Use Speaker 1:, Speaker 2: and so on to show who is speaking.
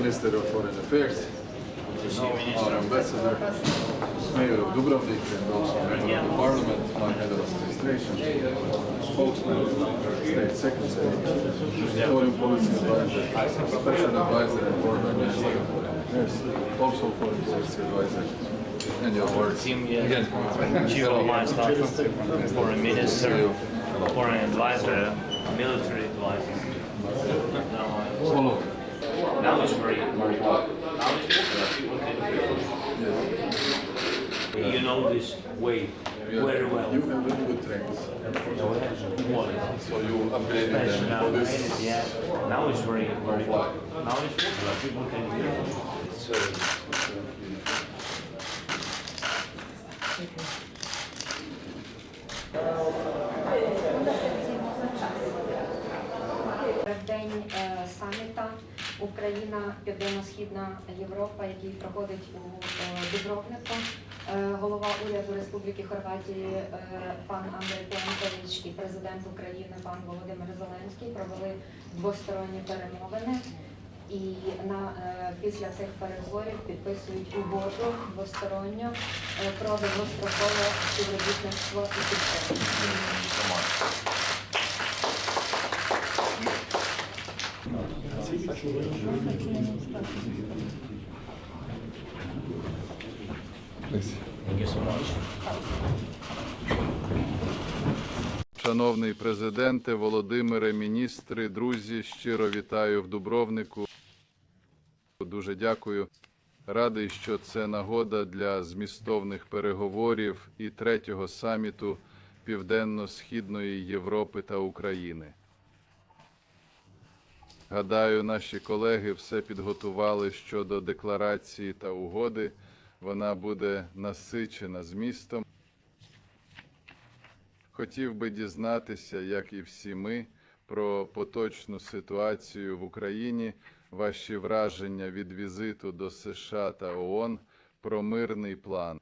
Speaker 1: Minister of Foreign Affairs, now our ambassador, Mayor of Dubrovnik, and also member of the Parliament, my head of administration, spokesman, State Secretary, foreign policy advisor, special advisor, and former Minister of Foreign Affairs, also foreign policy advisor, and your words.
Speaker 2: Team, yeah.
Speaker 1: Again,
Speaker 2: Chief of staff, foreign minister, foreign advisor, military advisor.
Speaker 1: Follow.
Speaker 2: now it's very, very hot. Now it's popular. People can
Speaker 1: Yes.
Speaker 2: You know this way
Speaker 1: Yeah.
Speaker 2: very well.
Speaker 1: You have very good trains. So you upgraded them for
Speaker 2: Professional,
Speaker 1: this.
Speaker 2: yeah. Now it's very, very
Speaker 1: Fly.
Speaker 2: Now it's popular. People can use it. So,
Speaker 3: В день е, саміта Україна, Південно-Східна Європа, який проходить у е, Дубровнику. Е, Голова уряду Республіки Хорватії е, пан Андрій Пленкович і президент України пан Володимир Зеленський провели двосторонні перемовини. І на після цих переговорів підписують угоду двосторонню е, про довгострокове співробітництво і підтримку.
Speaker 1: Шановний президенте, Володимире, міністри, друзі, щиро вітаю в Дубровнику. Дуже дякую. Радий, що це нагода для змістовних переговорів і третього саміту Південно-Східної Європи та України. Гадаю, наші колеги все підготували щодо декларації та угоди. Вона буде насичена змістом. Хотів би дізнатися, як і всі ми, про поточну ситуацію в Україні, ваші враження від візиту до США та ООН, про мирний план.